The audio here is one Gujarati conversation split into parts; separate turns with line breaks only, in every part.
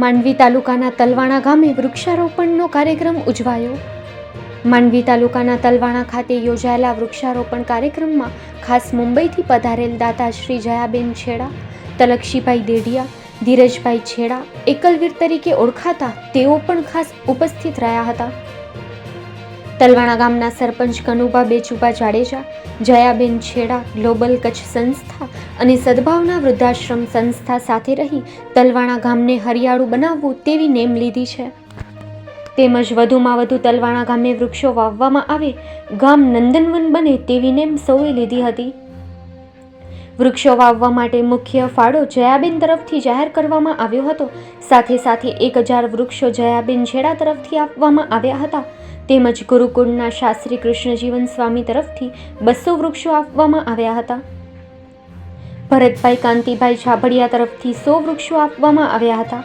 માંડવી તાલુકાના તલવાણા ગામે વૃક્ષારોપણનો કાર્યક્રમ ઉજવાયો. માંડવી તાલુકાના તલવાણા ખાતે યોજાયેલા વૃક્ષારોપણ કાર્યક્રમમાં ખાસ મુંબઈથી પધારેલ દાતા શ્રી જયાબેન છેડા, તલક્ષીભાઈ દેડિયા, ધીરજભાઈ છેડા, એકલવીર તરીકે ઓળખાતા તેઓ પણ ખાસ ઉપસ્થિત રહ્યા હતા. તલવાણા ગામના સરપંચ કનુભા બેચુભા જાડેજા, જયાબેન છેડા, ગ્લોબલ કચ્છ સંસ્થા અને સદભાવના વૃદ્ધાશ્રમ સંસ્થા સાથે રહી તલવાણા ગામને હરિયાળું બનાવવું તેવી નેમ લીધી છે. તેમજ વધુમાં વધુ તલવાણા ગામે વૃક્ષો વાવવામાં આવે, ગામ નંદનવન બને તેવી નેમ સૌએ લીધી હતી. વૃક્ષો વાવવા માટે મુખ્ય ફાળો જયાબેન તરફથી જાહેર કરવામાં આવ્યો હતો. સાથે સાથે એક હજાર વૃક્ષો જયાબેન છેડા તરફથી આપવામાં આવ્યા હતા. તેમજ ગુરુકુળના શાસ્ત્રી કૃષ્ણજીવન સ્વામી તરફથી બસો વૃક્ષો આપવામાં આવ્યા હતા. ભરતભાઈ કાંતિભાઈ છાભડિયા તરફથી સો વૃક્ષો આપવામાં આવ્યા હતા.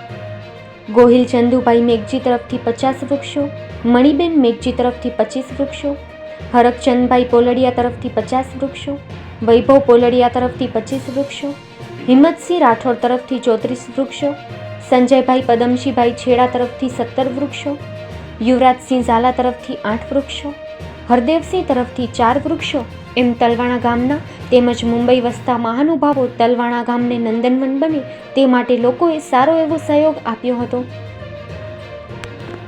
ગોહિલ ચંદુભાઈ મેઘજી તરફથી પચાસ વૃક્ષો, મણિબેન મેઘજી તરફથી પચીસ વૃક્ષો, હરકચંદભાઈ પોલડિયા તરફથી પચાસ વૃક્ષો, વૈભવ પોલડિયા તરફથી પચીસ વૃક્ષો, હિંમતસિંહ રાઠોડ તરફથી ચોત્રીસ વૃક્ષો, સંજયભાઈ પદમશીભાઈ છેડા તરફથી સત્તર વૃક્ષો યુવરાજસિંહ ઝાલા તરફથી આઠ વૃક્ષો, હરદેવસિંહ તરફથી ચાર વૃક્ષો એમ તલવાણા ગામના તેમજ મુંબઈ વસતા મહાનુભાવો તલવાણા ગામને નંદનવન બને તે માટે લોકોએ સારો એવો સહયોગ આપ્યો હતો.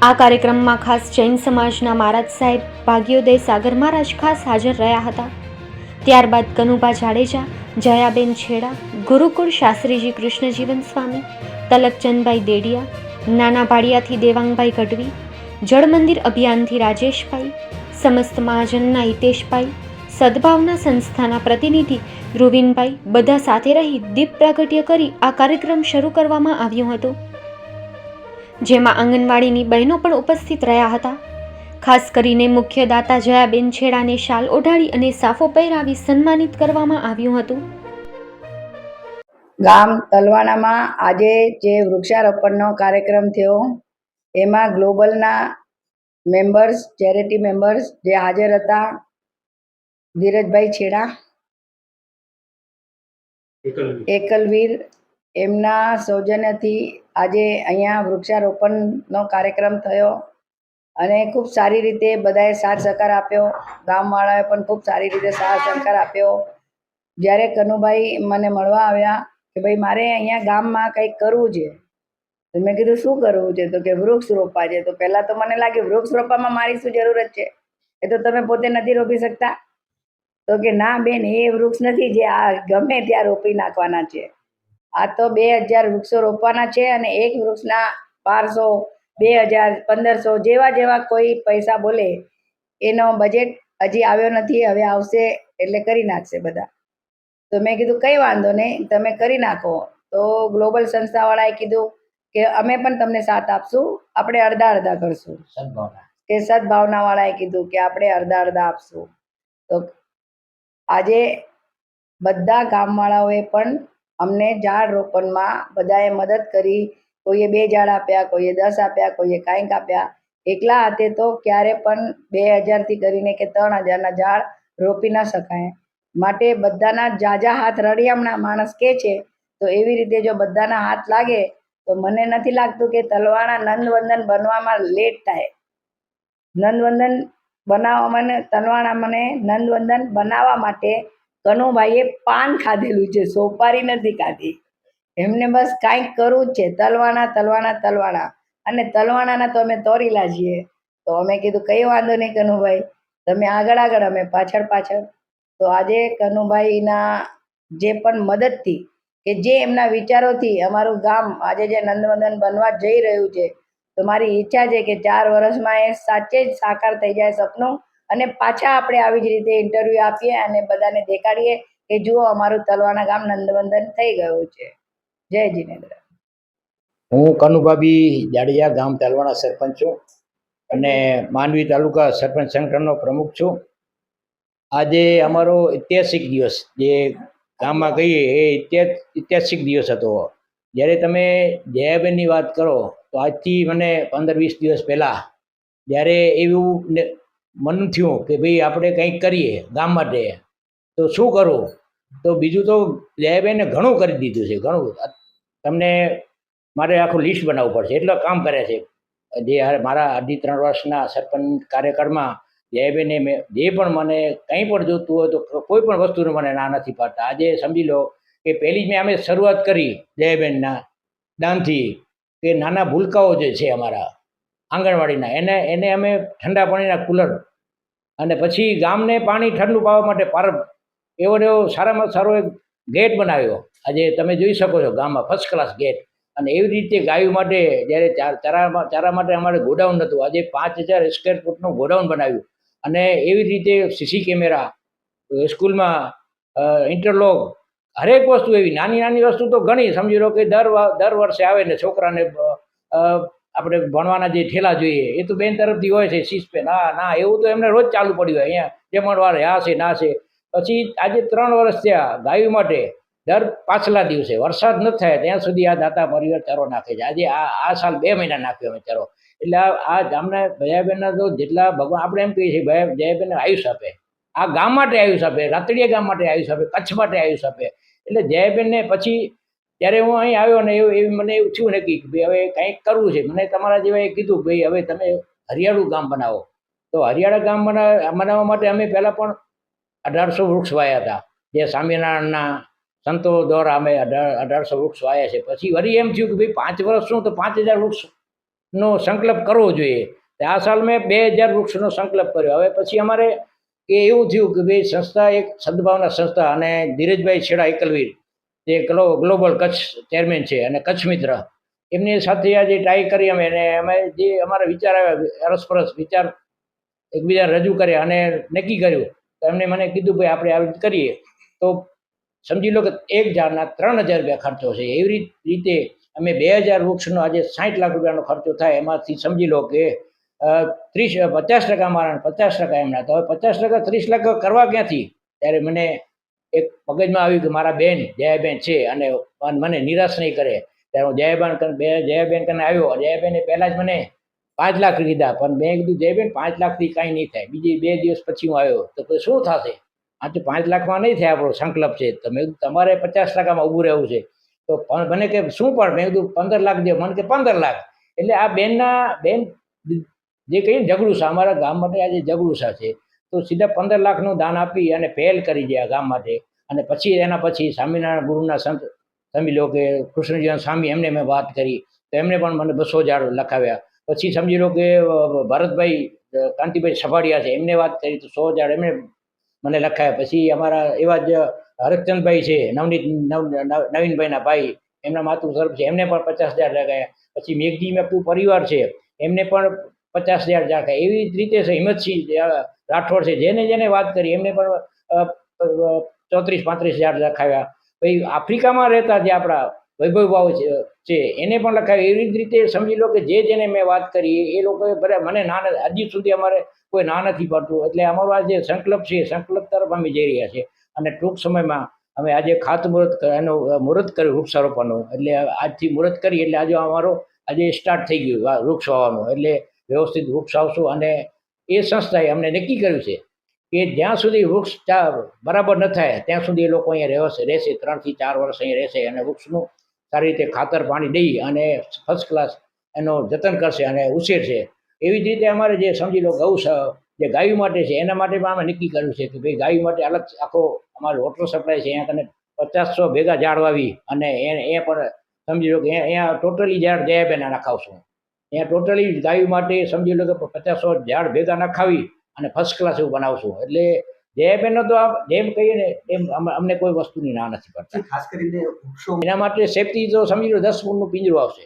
આ કાર્યક્રમમાં ખાસ જૈન સમાજના મહારાજ સાહેબ ભાગ્યોદય સાગર મહારાજ ખાસ હાજર રહ્યા હતા. ત્યારબાદ કનુભા જાડેજા, જયાબેન છેડા, ગુરુકુળ શાસ્ત્રીજી કૃષ્ણજીવન સ્વામી, તલકચંદભાઈ દેડિયા, નાના ભાડિયાથી દેવાંગભાઈ ગઢવી જળમંદિર અભિયાનથી રાજેશભાઈ, સમસ્ત મહાજનના હિતેશભાઈ, સદભાવના સંસ્થાના પ્રતિનિધિ ધ્રુવીનભાઈ બધા સાથે રહી દીપ પ્રાગટ્ય કરી આ કાર્યક્રમ શરૂ કરવામાં આવ્યો હતો. જેમાં આંગણવાડીની બહેનો પણ ઉપસ્થિત રહ્યા હતા. ખાસ કરીને મુખ્ય દાતા જયાબેન છેડાને શાલ ઓઢાડી અને સાફો પહેરાવી સન્માનિત કરવામાં આવ્યું હતું.
ગામ તલવાણામાં આજે જે વૃક્ષારોપણનો કાર્યક્રમ થયો એમાં ગ્લોબલના મેમ્બર્સ ચેરિટી મેમ્બર્સ જે હાજર હતા ધીરજભાઈ છેડા એકલવીર. એમના સૌજન્યથી આજે અહીંયા વૃક્ષારોપણનો કાર્યક્રમ થયો અને ખૂબ સારી રીતે બધાએ સાથ સહકાર આપ્યો. ગામવાળાએ પણ ખૂબ સારી રીતે સાથ સહકાર આપ્યો. જ્યારે કનુભાઈ મને મળવા આવ્યા કે ભાઈ મારે અહીંયા ગામમાં કંઈક કરવું છે. તો મેં કીધું, શું કરવું છે? તો કે, વૃક્ષ રોપવા છે. તો પહેલાં તો મને લાગે, વૃક્ષ રોપવામાં મારી શું જરૂરત છે? એ તો તમે પોતે નથી રોપી શકતા. તો કે, ના બેન, એ વૃક્ષ નથી જે આ ગમે ત્યાં રોપી નાખવાના છે. આ તો બે હજાર વૃક્ષો રોપવાના છે અને એક વૃક્ષના બારસો, બે હજાર, પંદરસો જેવા જેવા કોઈ પૈસા બોલે, એનો બજેટ હજી આવ્યો નથી, હવે આવશે એટલે કરી નાખશે બધા. તો મેં કીધું, કંઈ વાંધો નહીં, તમે કરી નાખો. તો ગ્લોબલ સંસ્થાવાળાએ કીધું કે અમે પણ તમને સાથ આપશું. આપણે અડધા અડધા કરશું. કે સદભાવનાવાળાએ કીધું કે આપણે અડધા અડધા આપશું. તો આજે બધા ગામવાળાઓએ પણ અમને ઝાડ રોપણમાં બધાએ મદદ કરી. કોઈએ બે ઝાડ આપ્યા કોઈએ દસ આપ્યા કોઈએ કાંઈક આપ્યા. એકલા હાથે તો ક્યારે પણ બે હજારથી કરીને કે ત્રણ હજારના ઝાડ રોપી ન શકાય. માટે બધાના જાજા હાથ રળિયામણા માણસ કે છે તો એવી રીતે જો બધાના હાથ લાગે તો મને નથી લાગતું કે તલવાણા નંદવંદન બનવામાં લેટ થાય. નંદવંદન બનાવવા મને, તલવાણા મને નંદવંદન બનાવવા માટે કનુભાઈએ પાન ખાધેલું છે, સોપારી નથી ખાધી. એમને બસ કાંઈક કરવું જ છે, તલવાણા તલવાણા તલવાણા. અને તલવાણાના તો અમે તોરેલા છીએ. તો અમે કીધું, કંઈ વાંધો નહીં કનુભાઈ, તમે આગળ આગળ, અમે પાછળ પાછળ. તો આજે કનુભાઈના જે પણ મદદથી કે જે એમના વિચારોથી અમારું ગામ આજે જે નંદવંદન બનવા જઈ રહ્યું છે, તો મારી ઈચ્છા છે કે ચાર વર્ષમાં એ સાચે જ સાકાર થઈ જાય સપનું અને પાછા આપણે આવી જ રીતે ઇન્ટરવ્યૂ આપીએ અને બધાને દેખાડીએ કે જુઓ અમારું તલવાણા ગામ નંદવંદન થઈ ગયું છે. જય જીનેન્દ્ર.
હું કનુભાભી જાડેજા ગામ તલવાણા સરપંચ છું અને માંડવી તાલુકા સરપંચ સંગઠનનો પ્રમુખ છું. આજે અમારો ઐતિહાસિક દિવસ જે ગામમાં કહીએ, એ ઐતિહાસિક દિવસ હતો. જ્યારે તમે જયાબેનની વાત કરો, તો આજથી મને પંદર વીસ દિવસ પહેલાં, જ્યારે એવું મન થયું કે ભાઈ આપણે કંઈક કરીએ ગામ માટે, તો શું કરવું તો બીજું તો જયાબેને ઘણું કરી દીધું છે, ઘણું. તમને મારે આખું લિસ્ટ બનાવવું પડશે, એટલો કામ કરે છે. જે મારા અઢી ત્રણ વર્ષના સરપંચ કાર્યકાળમાં જયબેને મેં, જે પણ મને કંઈ પણ જોતું હોય તો કોઈ પણ વસ્તુને મને ના નથી પાડતા. આજે સમજી લો કે પહેલી જ મેં અમે શરૂઆત કરી જયબેનના દાનથી કે નાના ભૂલકાઓ જે છે અમારા આંગણવાડીના, એને એને અમે ઠંડા પાણીના કુલર અને પછી ગામને પાણી ઠંડુ પાવા માટે પાર એવો ને એવો સારામાં સારો એક ગેટ બનાવ્યો. આજે તમે જોઈ શકો છો ગામમાં ફર્સ્ટ ક્લાસ ગેટ. અને એવી રીતે ગાયો માટે જ્યારે ચાર ચારા માટે અમારે ગોડાઉન નહોતું આજે પાંચ હજાર સ્ક્વેર ફૂટનું ગોડાઉન બનાવ્યું. અને એવી રીતે સીસી કેમેરા, સ્કૂલમાં ઇન્ટરલોક હરેક વસ્તુ એવી નાની નાની વસ્તુ તો ઘણી, સમજી લો કે દર દર વર્ષે આવે ને છોકરાને આપણે ભણવાના જે ઠેલા જોઈએ, એ તો બેન તરફથી હોય છે, સીસ પે, ના ના, એવું તો એમને રોજ ચાલુ પડ્યું હોય, અહીંયા જમણવાર આ છે, ના છે. પછી આજે ત્રણ વર્ષ થયા, ગાયું માટે, દર પાછલા દિવસે, વરસાદ ન થાય, ત્યાં સુધી આ દાતા પરિવાર ચારો નાખે છે. આજે આ આ સાલ બે મહિના નાખ્યો અમે ચારો. એટલે આ ગામના ભયાબેનના તો જેટલા ભગવાન આપણે એમ કહીએ છીએ, ભયા જયાબેનને આયુષ આપે. આ ગામ માટે આયુષ આપે રાતડીયા ગામ માટે આયુષ આપે, કચ્છ માટે આયુષ આપે. એટલે જયાબેનને પછી ત્યારે હું અહીં આવ્યો ને એવું એવી મને એવું થયું નક્કી કે ભાઈ, હવે કંઈક કરવું છે. મને તમારા જેવા કીધું કે ભાઈ, હવે તમે હરિયાળું ગામ બનાવો. તો હરિયાળા ગામ બનાવ બનાવવા માટે અમે પહેલાં પણ અઢારસો વૃક્ષ વાયા હતા. જે સ્વામિનારાયણના સંતો દ્વારા અમે અઢાર અઢારસો વૃક્ષ વાયા છે. પછી વળી એમ થયું કે ભાઈ, પાંચ વર્ષ શું? તો પાંચ હજાર વૃક્ષનો સંકલ્પ કરવો જોઈએ. આ સાલ મેં બે હજાર વૃક્ષનો સંકલ્પ કર્યો. હવે પછી અમારે એ એવું થયું કે ભાઈ સંસ્થા એક સદભાવના સંસ્થા અને ધીરજભાઈ છેડા એકલવીર જે ગ્લો, ગ્લોબલ કચ્છ ચેરમેન છે અને કચ્છ મિત્ર. એમની સાથે આજે ટ્રાય કરી અમે અને અમે જે અમારા વિચાર આવ્યા, અરસપરસ વિચાર એકબીજા રજૂ કર્યા અને નક્કી કર્યું. તો એમને મને કીધું, ભાઈ, આપણે આવી કરીએ. તો સમજી લો કે એક જારના ત્રણ હજાર રૂપિયા ખર્ચો છે એવી રીતે અમે બે હજાર વૃક્ષનો આજે સાઠ લાખ રૂપિયાનો ખર્ચો થાય, એમાંથી સમજી લો કે ત્રીસ પચાસ ટકા મારા પચાસ ટકા એમના. તો હવે પચાસ ટકા ત્રીસ લાખ કરવા ક્યાંથી? ત્યારે મને એક મગજમાં આવ્યું કે મારા બેન, જયાબેન છે અને મને નિરાશ નહીં કરે. ત્યારે હું જયાબેન બે, જયાબેન કને આવ્યો. જયાબેને પહેલાં જ મને પાંચ લાખ કીધા, પણ મેં કીધું, જયબેન, પાંચ લાખથી કાંઈ નહીં થાય. બીજી બે દિવસ પછી હું આવ્યો. તો પછી શું થશે? આ તો પાંચ લાખમાં નહીં થાય આપણો સંકલ્પ છે. તો મેં કીધું, તમારે પચાસ ટકામાં ઊભું રહેવું છે. તો પણ મને કે શું પણ? મેં કીધું પંદર લાખ દે. મને કે પંદર લાખ. એટલે આ બેનના, બેન જે કહીએ જગડુસા અમારા ગામ માટે આજે જગડુસા છે તો સીધા પંદર લાખનું દાન આપી અને પહેલ કરી દે આ ગામ માટે. અને પછી એના પછી સ્વામિનારાયણ ગુરુના સંત સમજી લો કે કૃષ્ણજીવન સ્વામી, એમને મેં વાત કરી. તો એમને પણ મને બસો ઝાડ લખાવ્યા. પછી સમજી લો કે ભરતભાઈ કાંતિભાઈ સફાડિયા છે, એમને વાત કરી તો સો ઝાડ એમને મને લખાયા. પછી અમારા એવા જ હરકચંદભાઈ છે, નવનીત, નવ, નવ- નવીનભાઈના ભાઈ, એમના માતુ તરફ છે. એમને પણ પચાસ હજાર લગાયા. પછી મેઘજી મેપુ પરિવાર છે, એમને પણ પચાસ હજાર લખાયા એવી જ રીતે હિંમતસિંહ રાઠોડ છે, જેને જેને વાત કરી, એમને પણ ચોત્રીસ, પાંત્રીસ હજાર લખાવ્યા. પછી આફ્રિકામાં રહેતા જે આપણા વૈભવ ભાવ છે, એને પણ લખાવ્યું. એવી જ રીતે સમજી લો કે જે જેને મેં વાત કરી, એ લોકોએ બધા મને ના હજી સુધી અમારે કોઈ ના નથી પડતું. એટલે અમારો આ જે સંકલ્પ છે, સંકલ્પ તરફ અમે જઈ રહ્યા છીએ. અને ટૂંક સમયમાં અમે આજે ખાતમુહૂર્ત એનું મુહૂર્ત કર્યું વૃક્ષારોપણનું. એટલે આજથી મુહૂર્ત કરી, એટલે આજે અમારો, આજે સ્ટાર્ટ થઈ ગયું વૃક્ષ વાવવાનું. એટલે વ્યવસ્થિત વૃક્ષ આવશું અને એ સંસ્થાએ અમને નક્કી કર્યું છે કે જ્યાં સુધી વૃક્ષ બરાબર ન થાય, ત્યાં સુધી એ લોકો અહીંયા રહેશે રહેશે, ત્રણથી ચાર વર્ષ અહીંયા રહેશે અને વૃક્ષનું સારી રીતે ખાતર પાણી દઈ અને ફર્સ્ટ ક્લાસ એનો જતન કરશે અને ઉછેરશે. એવી જ રીતે અમારે જે સમજી લો ગૌ જે ગાયું માટે છે એના માટે પણ અમે નક્કી કર્યું છે કે ભાઈ ગાયું માટે અલગ આખો અમારો વોટર સપ્લાય છે અહીંયા કને પચાસસો ભેગા ઝાડ વાવી અને એ એ પણ સમજી લો કે અહીંયા- ટોટલી ઝાડ જયાબેના નખાવશું. અહીંયા ટોટલી ગાયું માટે સમજી લો કે પચાસસો ઝાડ ભેગા નખાવી અને ફર્સ્ટ ક્લાસ એવું બનાવશું. એટલે જયાબેનનો તો આ જેમ કહીએ ને એમ અમ- અમને કોઈ વસ્તુની ના નથી પડતી
ખાસ કરીને
એના માટે સેફટી તો સમજી લો દસ ફૂટનું પિંજરું આવશે.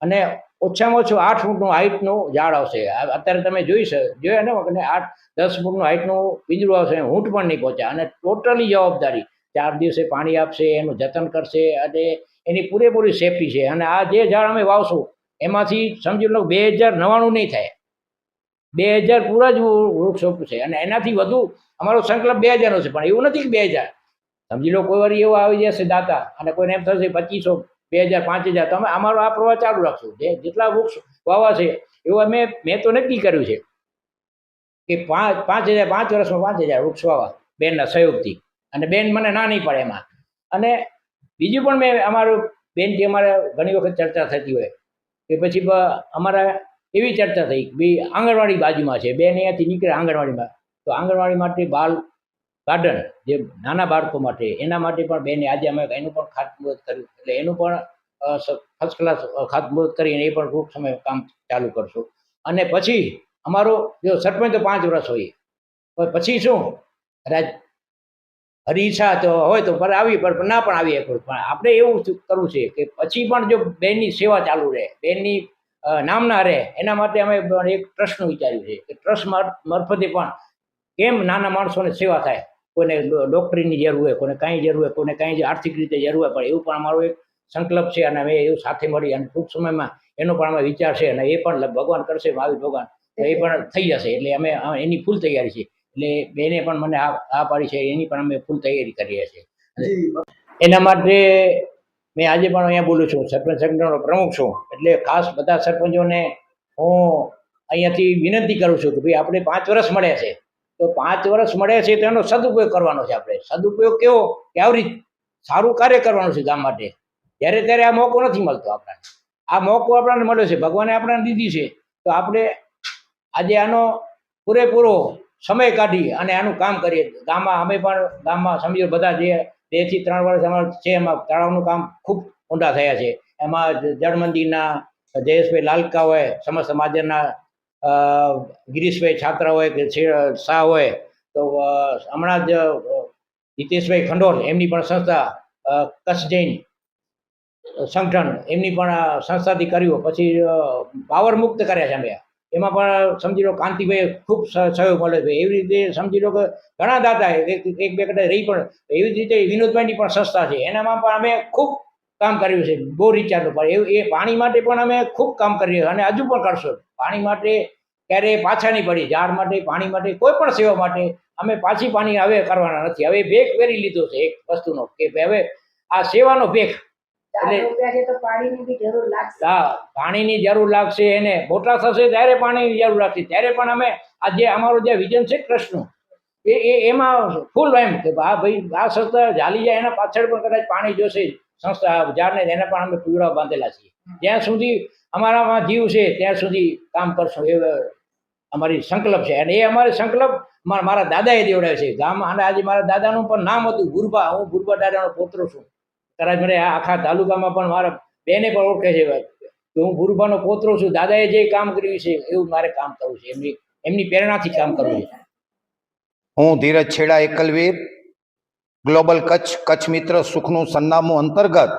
અને ઓછામાં ઓછું આઠ ફૂટનું હાઇટનું ઝાડ આવશે. અત્યારે તમે જોઈ જોયા ને અને આઠ, દસ ફૂટનું હાઇટનું પિંજરું આવશે, ઊંટ પણ નહીં પહોંચે. અને ટોટલી જવાબદારી ચાર દિવસે પાણી આપશે, એનું જતન કરશે અને એની પૂરેપૂરી સેફટી છે. અને આ જે ઝાડ અમે વાવશું, એમાંથી સમજી લો બે હજાર નવ્વાણું નહીં થાય. બે હજાર પૂરા જ વૃક્ષ છે. અને એનાથી વધુ અમારો સંકલ્પ બે હજારનો છે. પણ એવું નથી કે બે હજાર. સમજી લો કોઈ વાર એવો આવી જશે દાતા અને કોઈને એમ થશે પચીસો બે હજાર પાંચ હજાર તમે અમારો આ પ્રવાહ ચાલુ રાખશો. જે જેટલા વૃક્ષ વાવા છે, એવું અમે, મેં તો નક્કી કર્યું છે કે પાંચ પાંચ હજાર, પાંચ વર્ષમાં પાંચ હજાર વૃક્ષ વાવા બેનના સહયોગથી. અને બેન મને ના નહીં પડે એમાં. અને બીજું પણ મેં અમારું બેનથી અમારે ઘણી વખત ચર્ચા થતી હોય, કે પછી અમારે એવી ચર્ચા થઈ કે ભાઈ આંગણવાડી બાજુમાં છે. બેન અહીંયાથી નીકળે આંગણવાડીમાં. તો આંગણવાડી માટે બાલ ગાર્ડન જે નાના બાળકો માટે, એના માટે પણ બેને આજે અમે એનું પણ ખાતમુહૂર્ત કર્યું. એટલે એનું પણ ફર્સ્ટ ક્લાસ ખાતમુહૂર્ત કરીને એ પણ ટૂંક સમય કામ ચાલુ કરશું. અને પછી અમારો જો સરપંચ તો પાંચ વર્ષ હોય. પછી શું? રાજ હરી ઈચ્છા તો હોય તો પર આવી પણ ના પણ આવી શકું પણ આપણે એવું કરવું છે કે પછી પણ જો બેનની સેવા ચાલુ રહે, બેનની નામ ના રહે, એના માટે અમે એક ટ્રસ્ટનું વિચાર્યું છે કે ટ્રસ્ટ મારફતે પણ કેમ નાના માણસોને સેવા થાય? કોઈને ડૉક્ટરીની જરૂર હોય કોઈને કાંઈ જરૂર હોય કોઈને કાંઈ આર્થિક રીતે જરૂર હોય પણ એવું પણ અમારો એક સંકલ્પ છે અને અમે એવું સાથે મળી અને ટૂંક સમયમાં એનો પણ અમે વિચાર છે અને એ પણ ભગવાન કરશે મહાવીર ભગવાન તો એ પણ થઈ જશે. એટલે અમે એની ફૂલ તૈયારી છે. એટલે બેને પણ મને આ આ પાડી છે એની પણ અમે ફૂલ તૈયારી કરીએ છીએ. એના માટે મેં આજે પણ અહીંયા બોલું છું સરપંચ સંગઠનનો પ્રમુખ છું. એટલે ખાસ બધા સરપંચોને હું અહીંયાથી વિનંતી કરું છું કે ભાઈ આપણે પાંચ વર્ષ મળ્યા છે. તો પાંચ વર્ષ મળે છે તો એનો સદુપયોગ કરવાનો છે આપણે. સદુપયોગ કેવો? કે આવી સારું કાર્ય કરવાનું છે ગામ માટે. જ્યારે ત્યારે આ મોકો નથી મળતો આપણને. આ મોકો આપણને મળ્યો છે. ભગવાને આપણને દીધી છે. તો આપણે આજે આનો પૂરેપૂરો સમય કાઢી અને આનું કામ કરીએ. ગામમાં અમે પણ ગામમાં સમજો બધા જે બેથી ત્રણ વર્ષ અમારે છે, એમાં તળાવનું કામ ખૂબ ઊંડા થયા છે. એમાં જળ મંદિરના જયેશભાઈ લાલકા હોય, સમસ્ત મહાજનના ગિરીશભાઈ છાત્રા હોય કે શાહ હોય તો હમણાં જ હિતેશભાઈ ખંડોલ એમની પણ સંસ્થા કચ્છ જૈન સંગઠન એમની પણ સંસ્થાથી કર્યું. પછી પાવર મુક્ત કર્યા છે અમે. એમાં પણ સમજી લો કાંતિભાઈ ખૂબ સહ- સહયોગ મળે છે. એવી રીતે સમજી લો કે ઘણા દાતા એક બે કદાચ રહી પણ એવી રીતે વિનોદભાઈની પણ સંસ્થા છે. એનામાં પણ અમે ખૂબ કામ કર્યું છે. બહુ રિચાર્જ એવું એ પાણી માટે પણ અમે ખૂબ કામ કરીએ અને હજુ પણ કરશો. પાણી માટે ક્યારેય પાછા નહીં પડી. ઝાડ માટે પાણી માટે કોઈ પણ સેવા માટે અમે પાછી પાણી હવે કરવાના નથી. હવે ભેખ પહેરી લીધો છે એક વસ્તુનો કે હવે આ સેવાનો
ભેખ
એટલે- હા પાણીની જરૂર લાગશે એને મોટા થશે ત્યારે પાણીની જરૂર લાગશે. ત્યારે પણ અમે આ જે અમારું જે વિઝન છે કૃષ્ણનું એ એ એમાં ફૂલ એમ કે આ ભાઈ આ સંસ્થા જાલી જાય એના પાછળ પણ કદાચ પાણી જોશે સંસ્થા ઝાડને એને પણ અમે પીવડા બાંધેલા છીએ. જ્યાં સુધી અમારામાં જીવ છે, ત્યાં સુધી કામ કરશું એ અમારી સંકલ્પ છે. અને એ અમારે સંકલ્પ મારા દાદાએ દેવડાવ્યો છે. ગામ અને આજે મારા દાદાનું પણ નામ હતું ગુરબા હું ગુરબા દાદાનો પોત્ર છું. કદાચ મને આખા તાલુકામાં પણ મારા બેને પણ ઓળખે છે કે હું ગુરુબાનો પોત્રો છું. દાદાએ જે કામ કર્યું છે, એવું મારે કામ કરવું છે. એમની એમની પ્રેરણાથી કામ કરવું છે.
હું ધીરજ છેડા એકલવીર, ગ્લોબલ કચ્છ કચ્છ મિત્ર સુખનું સરનામું અંતર્ગત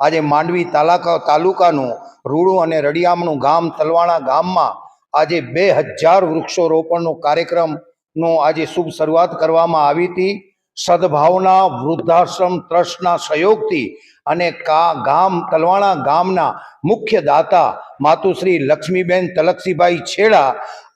આજે માંડવી તાલુકા તાલુકાનું રૂડું અને રડિયામણું ગામ તલવાણા ગામમાં આજે બે હજાર વૃક્ષો રોપણનો કાર્યક્રમનો આજે શુભ શરૂઆત કરવામાં આવી હતી. સદભાવના, વૃદ્ધાશ્રમ ટ્રસ્ટના સહયોગથી અને કા ગામ તલવાણા ગામના મુખ્ય દાતા માતુશ્રી લક્ષ્મીબેન તલક્ષીભાઈ છેડા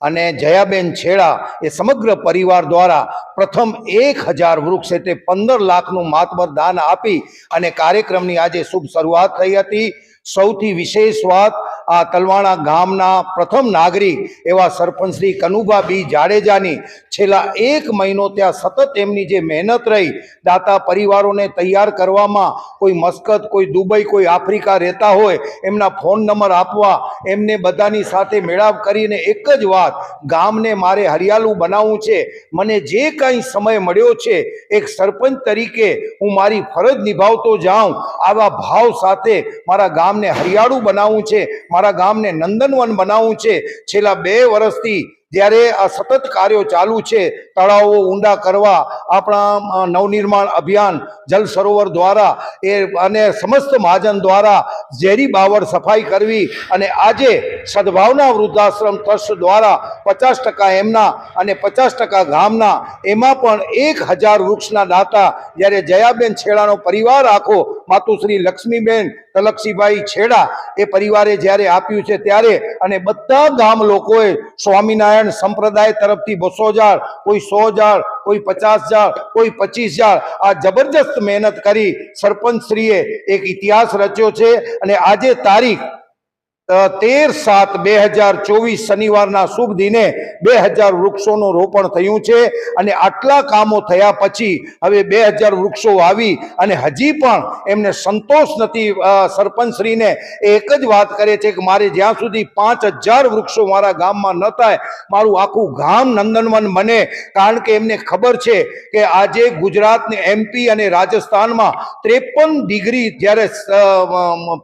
અને જયાબેન છેડા એ સમગ્ર પરિવાર દ્વારા પ્રથમ એક હજાર વૃક્ષ એટલે પંદર લાખનું માતબર દાન આપી અને કાર્યક્રમની આજે શુભ શરૂઆત થઈ હતી. સૌથી વિશેષ વાત આ તલવાણા ગામના પ્રથમ નાગરિક એવા સરપંચ શ્રી કનુભા બી જાડેજાની. છેલ્લા એક મહિનો ત્યાં સતત એમની જે મહેનત રહી, દાતા પરિવારોને તૈયાર કરવામાં, કોઈ મસ્કત, કોઈ દુબઈ, કોઈ આફ્રિકા રહેતા હોય, એમના ફોન નંબર આપવા, એમને બધાની સાથે મેળાપ કરીને એક જ વાત, ગામને મારે હરિયાળું બનાવવું છે. મને જે કાંઈ સમય મળ્યો છે, એક સરપંચ તરીકે હું મારી ફરજ નિભાવતો જાઉં, આવા ભાવ સાથે મારા ગામને હરિયાળું બનાવવું છે મારા ગામને નંદનવન બનાવવું છે. છેલ્લા બે વર્ષથી જ્યારે આ સતત કાર્યો ચાલુ છે, તળાવો ઊંડા કરવા, આપણા નવનિર્માણ અભિયાન, જલ સરોવર દ્વારા, એ, અને સમસ્ત મહાજન દ્વારા ઝેરી બાવળ સફાઈ કરવી અને આજે સદભાવના વૃદ્ધાશ્રમ ટ્રસ્ટ દ્વારા પચાસ ટકા એમના અને પચાસ ટકા ગામના, એમાં પણ એક હજાર વૃક્ષના દાતા જ્યારે જયાબેન છેડાનો પરિવાર આખો, માતુશ્રી લક્ષ્મીબેન તલક્ષીભાઈ છેડા એ પરિવારે જ્યારે આપ્યું છે ત્યારે અને બધા ગામ લોકોએ સ્વામિનારાયણ સંપ્રદાય તરફથી બસો હજાર, કોઈ સો હજાર, કોઈ પચાસ હજાર, કોઈ પચીસ હજાર આ જબરજસ્ત મહેનત કરી સરપંચશ્રીએ એક ઇતિહાસ રચ્યો છે અને આજે તારીખ તેર સાત બે હજાર ચોવીસ શનિવારના શુભ દિને બે હજાર વૃક્ષોનું રોપણ થયું છે અને આટલા કામો થયા પછી હવે બે હજાર વૃક્ષો વાવી અને હજી પણ એમને સંતોષ નથી સરપંચશ્રીને. એક જ વાત કરે છે કે મારે જ્યાં સુધી પાંચ હજાર વૃક્ષો મારા ગામમાં ન થાય, મારું આખું ગામ નંદનવન બને. કારણ કે એમને ખબર છે કે આજે ગુજરાતને એમપી અને રાજસ્થાનમાં ત્રેપન ડિગ્રી જ્યારે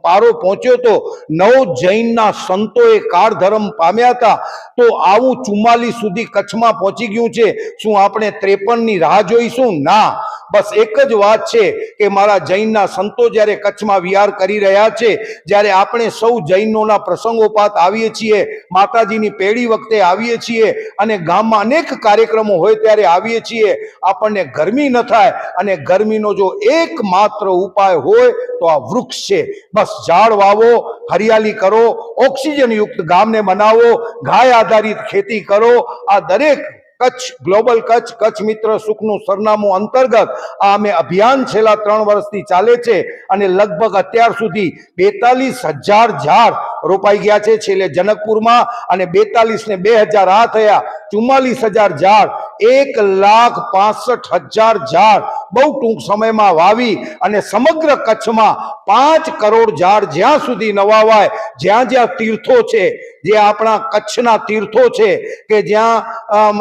પારો પહોંચ્યો તો નવ જૈનના સંતોએ કાળધર્મ પામ્યા હતા, તો આવું ચુમ્માલીસ સુધી કચ્છમાં પહોંચી ગયું છે. શું આપણે ત્રેપનની રાહ જોઈશું? ના. બસ એક જ વાત છે કે મારા જૈનના સંતો જ્યારે કચ્છમાં વિહાર કરી રહ્યા છે, જ્યારે આપણે સૌ જૈનોના પ્રસંગોપાત આવીએ છીએ, માતાજીની પેઢી વખતે આવીએ છીએ અને ગામમાં અનેક કાર્યક્રમો હોય ત્યારે આવીએ છીએ, આપણને ગરમી ન થાય અને ગરમીનો જો એકમાત્ર ઉપાય હોય તો આ વૃક્ષ છે. બસ ઝાડ વાવો, હરિયાળી કરો, ઓક્સિજનયુક્ત ગામને બનાવો, ગાય આધારિત ખેતી કરો, આ દરેક કચ્છ, ગ્લોબલ કચ્છ કચ્છ મિત્ર સુખનું સરનામું અંતર્ગત આ અમે અભિયાન છેલ્લા ત્રણ વર્ષથી ચાલે છે અને લગભગ અત્યાર સુધી બેતાલીસ હજાર ઝાડ રોપાઈ ગયા છે. છેલ્લે જનકપુરમાં અને બેતાલીસ ને બે હજાર આ થયા. ચુમ્માલીસ હજાર ઝાડ એક લાખ પાસઠ હજાર ઝાડ બહુ ટૂંક સમયમાં વાવી અને સમગ્ર કચ્છમાં પાંચ કરોડ ઝાડ જ્યાં સુધી નવાવાય, જ્યાં જ્યાં તીર્થો છે, જે આપણા કચ્છના તીર્થો છે, કે જ્યાં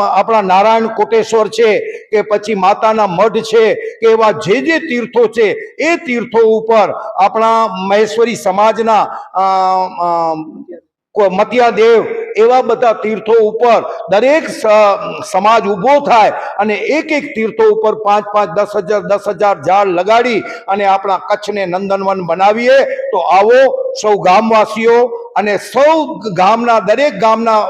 આપણા નારાયણ કોટેશ્વર છે, કે પછી માતાના મઢ છે, કે એવા જે જે તીર્થો છે, એ તીર્થો ઉપર આપણા મહેશ્વરી સમાજના મતિયાદેવ એવા બધા તીર્થો ઉપર દરેક સમાજ ઊભો થાય અને એક એક તીર્થો ઉપર પાંચ પાંચ દસ હજાર દસ હજાર ઝાડ લગાડી અને આપણા કચ્છને નંદનવન બનાવીએ, તો આવો સૌ ગામવાસીઓ અને સૌ ગામના દરેક ગામના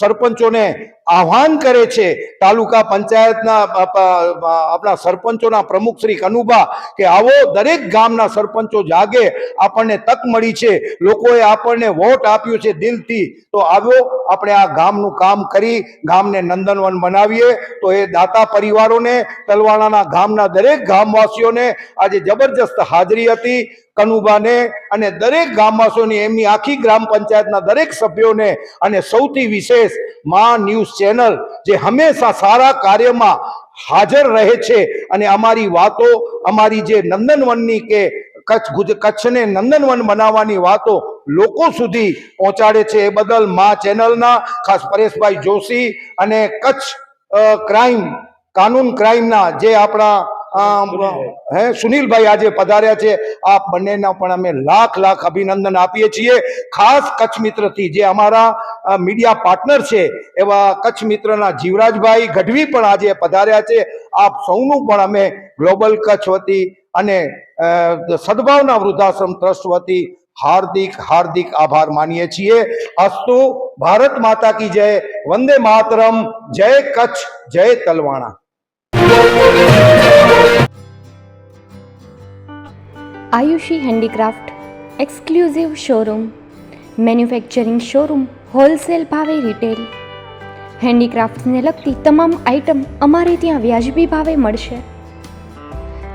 સરપંચોને આહવાન કરે છે તાલુકા પંચાયતના આપણા સરપંચોના પ્રમુખ શ્રી કનુભા કે આવો દરેક ગામના સરપંચો જાગે, આપણને તક મળી છે, લોકોએ આપણને વોટ આપ્યું છે દિલથી, તો આવો આપણે આ ગામનું કામ કરી, ગામને નંદનવન બનાવીએ, તો એ દાતા પરિવારોને, તલવાણાના ગામના દરેક ગામવાસીઓને આજે જબરજસ્ત હાજરી હતી કનુબાને અને દરેક ગામવાસીઓની એમની આખી ગ્રામ પંચાયતના દરેક સભ્યોને અને સૌથી વિશેષ મા ન્યૂઝ ચેનલ જે હંમેશા સારા કાર્યમાં હાજર રહે છે. અને અમારી વાતો, અમારી જે નંદનવનની કે કચ્છ કચ્છને નંદનવન બનાવવાની વાતો લોકો સુધી પહોંચાડે છે. એ બદલ મા ચેનલના ખાસ પરેશભાઈ જોશી અને કચ્છ ક્રાઇમ, કાનૂન ક્રાઇમના જે આપણા હે, સુનિલભાઈ આજે પધાર્યા છે. આ બંનેના પણ અમે લાખ લાખ અભિનંદન આપીએ છીએ. ખાસ કચ્છ મિત્રથી જે અમારા મીડિયા પાર્ટનર છે, એવા કચ્છ મિત્રના જીવરાજભાઈ ગઢવી પણ આજે પધાર્યા છે. આપ સૌનું પણ અમે ગ્લોબલ કચ્છ વતી અને સદભાવના વૃદ્ધાશ્રમ ટ્રસ્ટ વતી હાર્દિક હાર્દિક આભાર માનીએ છીએ. અસ્તુ, ભારત માતા કી જય, વંદે માતરમ, જય કચ્છ, જય Talwana.
Aayushi handicraft, exclusive showroom, manufacturing showroom, wholesale ભાવે રિટેલ. હેન્ડીક્રાફ્ટને લગતી તમામ આઇટમ અમારે ત્યાં વ્યાજબી ભાવે મળશે.